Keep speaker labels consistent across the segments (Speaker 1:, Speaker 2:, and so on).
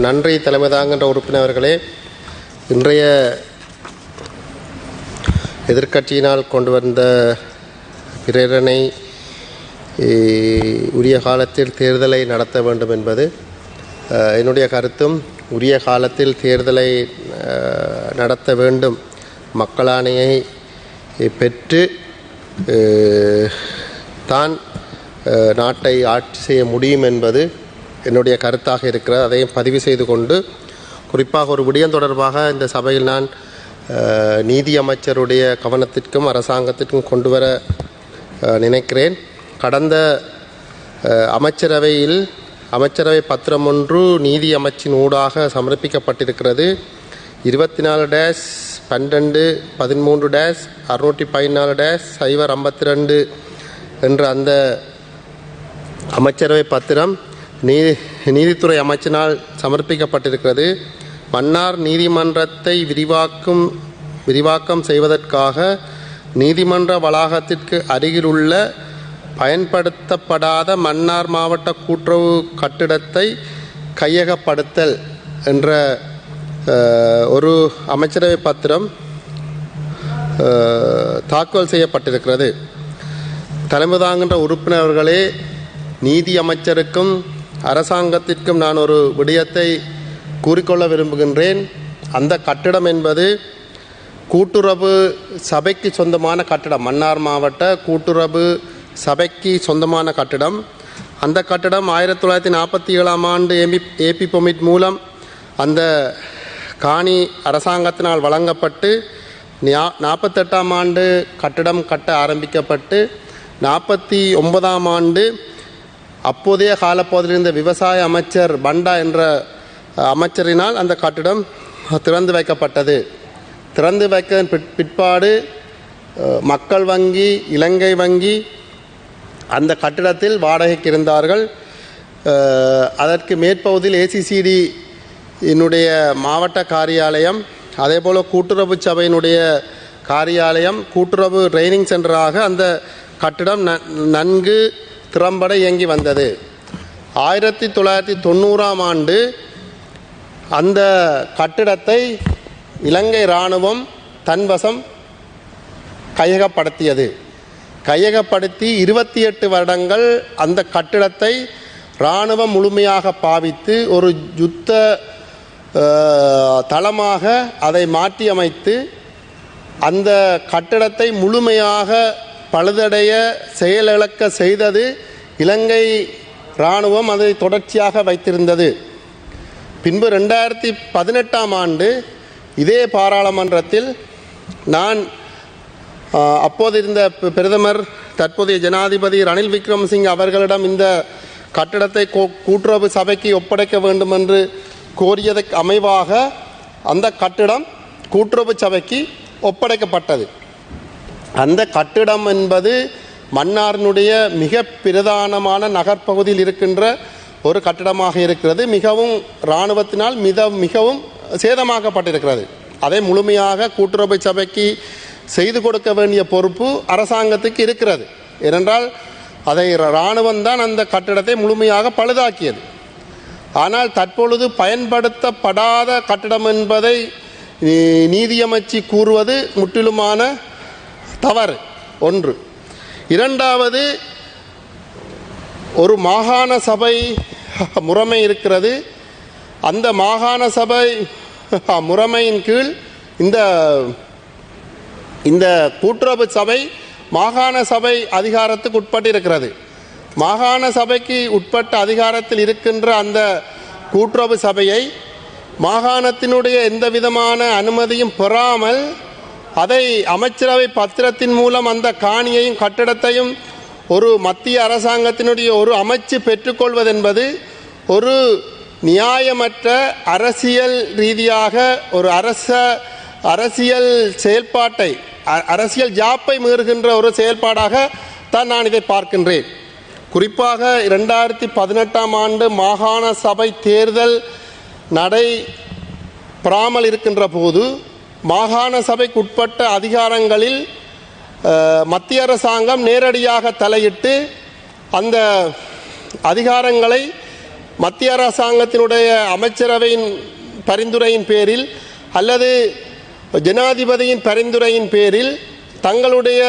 Speaker 1: நன்றி தலைமை தாங்கின்ற உறுப்பினர்களே இன்றைய எதிர்க்கட்சியினால் கொண்டு வந்த பிரேரணை உரிய காலத்தில் தேர்தலை நடத்த வேண்டும் என்பது என்னுடைய கருத்தும் உரிய காலத்தில் தேர்தலை நடத்த வேண்டும். மக்களாணையை பெற்று தான் நாட்டை ஆட்சி செய்ய முடியும் என்பது என்னுடைய கருத்தாக இருக்கிறது அதையும் பதிவு செய்து கொண்டு குறிப்பாக ஒரு விடயம் தொடர்பாக இந்த சபையில் நான் நீதி அமைச்சருடைய கவனத்திற்கும் அரசாங்கத்திற்கும் கொண்டு வர நினைக்கிறேன். கடந்த அமைச்சரவையில் அமைச்சரவை பத்திரம் ஒன்று நீதி அமைச்சின் ஊடாக சமர்ப்பிக்கப்பட்டிருக்கிறது. இருபத்தி நாலு டேஷ் பன்னெண்டு பதிமூன்று டேஷ் அறுநூற்றி பதினாலு டேஷ் சைபர் ஐம்பத்தி ரெண்டு என்ற அந்த அமைச்சரவை பத்திரம் நீதி நீதித்துறை அமைச்சினால் சமர்ப்பிக்கப்பட்டிருக்கிறது. மன்னார் நீதிமன்றத்தை விரிவாக்கும் விரிவாக்கம் செய்வதற்காக நீதிமன்ற வளாகத்திற்கு அருகிலுள்ள பயன்படுத்தப்படாத மன்னார் மாவட்ட கூட்டுறவு கட்டிடத்தை கையகப்படுத்தல் என்ற ஒரு அமைச்சரவை பத்திரம் தாக்கல் செய்யப்பட்டிருக்கிறது. தலைமை தாங்குகின்ற உறுப்பினர்களே நீதி அமைச்சருக்கும் அரசாங்கத்திற்கும் நான் ஒரு விடயத்தை கூறிக்கொள்ள விரும்புகின்றேன். அந்த கட்டிடம் என்பது கூட்டுறவு சபைக்கு சொந்தமான கட்டிடம். மன்னார் மாவட்ட கூட்டுறவு சபைக்கு சொந்தமான கட்டிடம். அந்த கட்டிடம் ஆயிரத்தி தொள்ளாயிரத்தி நாற்பத்தி ஏழாம் ஆண்டு ஏபி ஏபி பொமிட் மூலம் அந்த காணி அரசாங்கத்தினால் வழங்கப்பட்டு நாற்பத்தெட்டாம் ஆண்டு கட்டிடம் கட்ட ஆரம்பிக்கப்பட்டு நாற்பத்தி ஒன்பதாம் ஆண்டு அப்போதைய காலப்பகுதியில் இருந்த விவசாய அமைச்சர் பண்டா என்ற அமைச்சரினால் அந்த கட்டிடம் திறந்து வைக்கப்பட்டது. திறந்து வைக்க பிற்- பிற்பாடு மக்கள் வங்கி இலங்கை வங்கி அந்த கட்டிடத்தில் வாடகைக்கு இருந்தார்கள். அதற்கு மேற்பகுதியில் ஏசிசிடி என்னுடைய மாவட்ட காரியாலயம் அதே போல் கூட்டுறவு சபையினுடைய காரியாலயம் கூட்டுறவு ட்ரைனிங் சென்டராக அந்த கட்டிடம் ந- நன்கு திறம்பட இயங்கி வந்தது. ஆயிரத்தி தொள்ளாயிரத்தி தொண்ணூறாம் ஆண்டு அந்த கட்டிடத்தை இலங்கை இராணுவம் தன்வசம் கையகப்படுத்தியது. கையகப்படுத்தி இருபத்தி எட்டு வருடங்கள் அந்த கட்டிடத்தை இராணுவம் முழுமையாக பாவித்து ஒரு யுத்த தளமாக அதை மாற்றியமைத்து அந்த கட்டிடத்தை முழுமையாக பழுதடைய செயலிழக்க செய்தது இலங்கை இராணுவம் அதை தொடர்ச்சியாக வைத்திருந்தது. பின்பு ரெண்டாயிரத்தி பதினெட்டாம் ஆண்டு இதே பாராளுமன்றத்தில் நான் அப்போது இருந்த பிரதமர் தற்போதைய ஜனாதிபதி ரணில் விக்ரமசிங் அவர்களிடம் இந்த கட்டிடத்தை கூட்டுறவு சபைக்கு ஒப்படைக்க வேண்டும் என்று கோரியதற்கு அமைவாக அந்த கட்டிடம் கூட்டுறவு சபைக்கு ஒப்படைக்கப்பட்டது. அந்த கட்டிடம் என்பது மன்னாரினுடைய மிக பிரதானமான நகர்ப்பகுதியில் இருக்கின்ற ஒரு கட்டிடமாக இருக்கிறது. மிகவும் இராணுவத்தினால் மித மிகவும் சேதமாக்கப்பட்டிருக்கிறது. அதை முழுமையாக கூட்டுறவு சபைக்கு செய்து கொடுக்க வேண்டிய பொறுப்பு அரசாங்கத்துக்கு இருக்கிறது. ஏனென்றால் அதை இராணுவம் தான் அந்த கட்டிடத்தை முழுமையாக பழுதாக்கியது. ஆனால் தற்பொழுது பயன்படுத்தப்படாத கட்டிடம் என்பதை நீதியமைச்சு கூறுவது முற்றிலுமான தவறு. ஒன்று. இரண்டாவது ஒரு மாகாண சபை முறைமை இருக்கிறது. அந்த மாகாண சபை முறைமையின் கீழ் இந்த இந்த கூட்டுறவு சபை மாகாண சபை அதிகாரத்துக்கு உட்பட்டு இருக்கிறது மாகாண சபைக்கு உட்பட்ட அதிகாரத்தில் இருக்கின்ற அந்த கூட்டுறவு சபையை மாகாணத்தினுடைய எந்த விதமான அனுமதியும் பெறாமல் அதை அமைச்சரவை பத்திரத்தின் மூலம் அந்த காணியையும் கட்டடத்தையும் ஒரு மத்திய அரசாங்கத்தினுடைய ஒரு அமைச்சு பெற்றுக்கொள்வதென்பது ஒரு நியாயமற்ற அரசியல் ரீதியாக ஒரு அரச அரசியல் செயல்பாட்டை அ- அரசியல் ஜாப்பை மீறுகின்ற ஒரு செயல்பாடாக தான் நான் இதை பார்க்கின்றேன். குறிப்பாக இரண்டாயிரத்தி பதினெட்டாம் ஆண்டு மாகாண சபை தேர்தல் நடை பெறாமல் இருக்கின்ற போது மாகாண சபைக்கு உட்பட்ட அதிகாரங்களில் மத்திய அரசாங்கம் நேரடியாக தலையிட்டு அந்த அதிகாரங்களை மத்திய அரசாங்கத்தினுடைய அமைச்சரவையின் பரிந்துரையின் பேரில் அல்லது ஜனாதிபதியின் பரிந்துரையின் பேரில் தங்களுடைய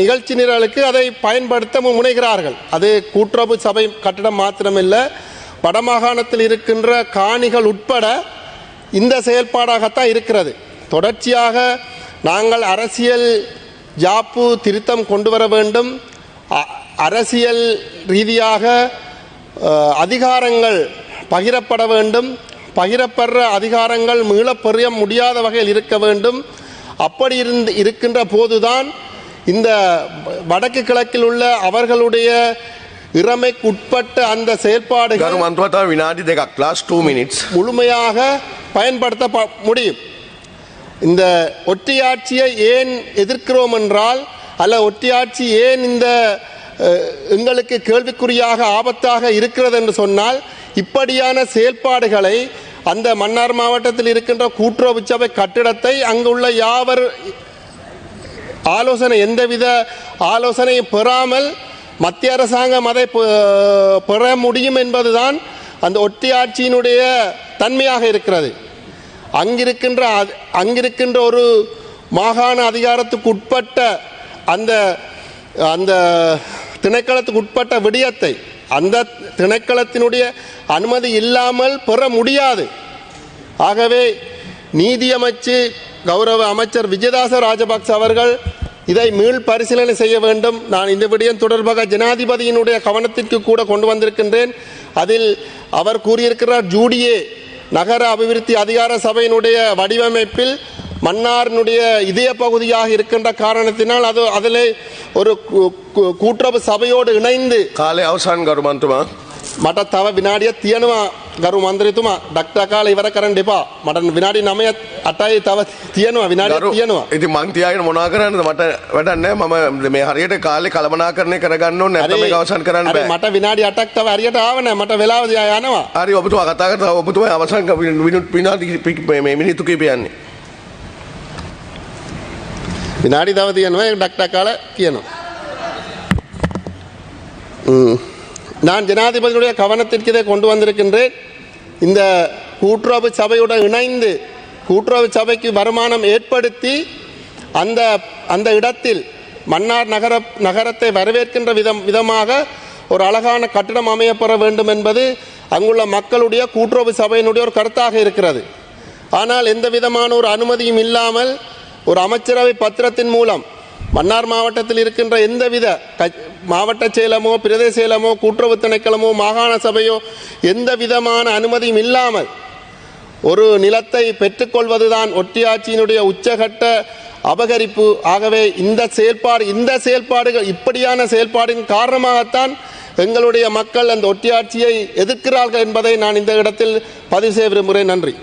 Speaker 1: நிகழ்ச்சி நிரலுக்கு அதை பயன்படுத்த முனைகிறார்கள். அது கூட்டுறவு சபை கட்டடம் மாத்திரமில்லை வடமாகாணத்தில் இருக்கின்ற காணிகள் உட்பட இந்த செயல்பாடாகத்தான் இருக்கிறது. தொடர்ச்சியாக நாங்கள் அரசியல் ஜாப்பு திருத்தம் கொண்டு வர வேண்டும் அரசியல் ரீதியாக அதிகாரங்கள் பகிரப்பட வேண்டும். பகிரப்படுற அதிகாரங்கள் மீளப்பெறிய முடியாத வகையில் இருக்க வேண்டும். அப்படி இருந்து இருக்கின்ற போதுதான் இந்த வடக்கு கிழக்கில் உள்ள அவர்களுடைய இறமைக்கு உட்பட்ட அந்த செயல்பாடுகள்
Speaker 2: வினாடி
Speaker 1: முழுமையாக பயன்படுத்த முடியும். இந்த ஒட்டியாட்சியை ஏன் எதிர்க்கிறோம் என்றால் அல்ல ஒட்டியாட்சி ஏன் இந்த எங்களுக்கு கேள்விக்குறியாக ஆபத்தாக இருக்கிறது என்று சொன்னால் இப்படியான செயல்பாடுகளை அந்த மன்னார் மாவட்டத்தில் இருக்கின்ற கூட்டுறவு சபை கட்டிடத்தை அங்குள்ள யாவர் ஆலோசனை எந்தவித ஆலோசனையும் பெறாமல் மத்திய அரசாங்கம் அதை பெற முடியும் என்பதுதான் அந்த ஒட்டியாட்சியினுடைய தன்மையாக இருக்கிறது. அங்கிருக்கின்ற அங்கிருக்கின்ற ஒரு மாகாண அதிகாரத்துக்கு உட்பட்ட அந்த அந்த திணைக்களத்துக்கு உட்பட்ட விடயத்தை அந்த திணைக்களத்தினுடைய அனுமதி இல்லாமல் பெற முடியாது. ஆகவே நீதியமைச்சு கௌரவ அமைச்சர் விஜயதாச ராஜபக்ச அவர்கள் இதை மீள் பரிசீலனை செய்ய வேண்டும். நான் இந்த விடயம் தொடர்பாக ஜனாதிபதியினுடைய கவனத்திற்கு கூட கொண்டு வந்திருக்கின்றேன். அதில் அவர் கூறியிருக்கிறார் ஜூடியே நகர அபிவிருத்தி அதிகார சபையினுடைய வடிவமைப்பில் மன்னாரினுடைய இதய பகுதியாக இருக்கின்ற காரணத்தினால் அது அதிலே ஒரு கூட்டுறவு சபையோடு இணைந்து
Speaker 2: காலை அவசான் கருமாந்துமா
Speaker 1: මට තව විනාඩියක් තියෙනවා ගරු මන්ත්‍රතුමා. ඩක්ටර් කාලේ ඉවර කරන්න එපා. මට විනාඩි 9ක් 8යි තව තියෙනවා. විනාඩියක් තියෙනවා.
Speaker 2: ඉති මංතියාගෙන මොනා කරන්නද? මට වැඩන්න මම මේ හරියට කාලෙ කළමනා කරණය කරගන්න ඕනේ. නැත්නම් මේක අවසන් කරන්න බෑ.
Speaker 1: මට විනාඩි 8ක් තව හරියට ආව නැහැ මට වෙලාව යනවා.
Speaker 2: හරි ඔබතුමා කතා කරලා ඔබතුමා අවසන් විනු- විනාඩි මේ- මේ මිනිත්තු කිහිපයන්නේ
Speaker 1: විනාඩි තව තියෙනවා. ඩක්ටර් කාලේ කියනවා. ம். நான் ஜனாதிபதியுடைய கவனத்திற்கு இதை கொண்டு வந்திருக்கின்றேன். இந்த கூட்டுறவு சபையுடன் இணைந்து கூட்டுறவு சபைக்கு வருமானம் ஏற்படுத்தி அந்த அந்த இடத்தில் மன்னார் நகர நகரத்தை வரவேற்கின்ற விதம் விதமாக ஒரு அழகான கட்டிடம் அமையப்பெற வேண்டும் என்பது அங்குள்ள மக்களுடைய கூட்டுறவு சபையினுடைய ஒரு கருத்தாக இருக்கிறது. ஆனால் எந்த விதமான ஒரு அனுமதியும் இல்லாமல் ஒரு அமைச்சரவை பத்திரத்தின் மூலம் மன்னார் மாவட்டத்தில் இருக்கின்ற எந்தவித க- மாவட்ட செயலமோ பிரதேச செயலமோ கூட்டுறவு திணைக்களமோ மாகாண சபையோ எந்த விதமான அனுமதியும் இல்லாமல் ஒரு நிலத்தை பெற்றுக்கொள்வதுதான் ஒட்டியாட்சியினுடைய உச்சகட்ட அபகரிப்பு. ஆகவே இந்த செயல்பாடு இந்த செயல்பாடுகள் இப்படியான செயல்பாடின் காரணமாகத்தான் எங்களுடைய மக்கள் அந்த ஒட்டியாட்சியை எதிர்க்கிறார்கள் என்பதை நான் இந்த இடத்தில் பதிவு செய்ய விரும்புகிறேன். நன்றி.